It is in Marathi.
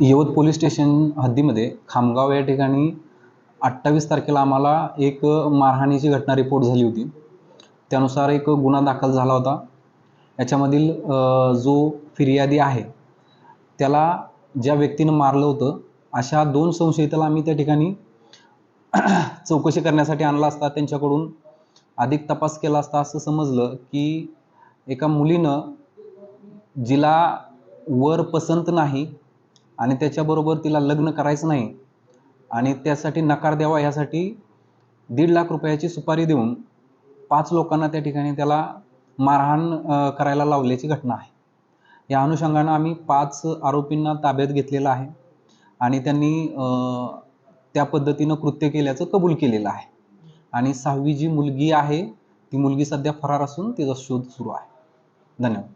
यवत पोलीस स्टेशन हद्दीमध्ये खामगाव या ठिकाणी अठ्ठावीस तारखेला आम्हाला एक मारहाणीची घटना रिपोर्ट झाली होती. त्यानुसार एक गुन्हा दाखल झाला होता. याच्यामधील जो फिर्यादी आहे त्याला ज्या व्यक्तीनं मारलं होतं अशा दोन संशयिताला आम्ही त्या ठिकाणी चौकशी करण्यासाठी आणला असता. त्यांच्याकडून अधिक तपास केला असता असं समजलं की एका मुलीनं जिला वर पसंत नाही आणि त्याच्याबरोबर तिला लग्न करायचं नाही. आणि त्यासाठी नकार द्यावा यासाठी दीड लाख रुपयाची सुपारी देऊन पाच लोकांना त्या ठिकाणी त्याला मारहाण करायला लावल्याची घटना आहे. या अनुषंगानं आम्ही पाच आरोपींना ताब्यात घेतलेलं आहे. आणि त्यांनी त्या पद्धतीनं कृत्य केल्याचं कबूल केलेलं आहे. आणि सहावी जी मुलगी आहे ती मुलगी सध्या फरार असून तिचा शोध सुरू आहे. धन्यवाद.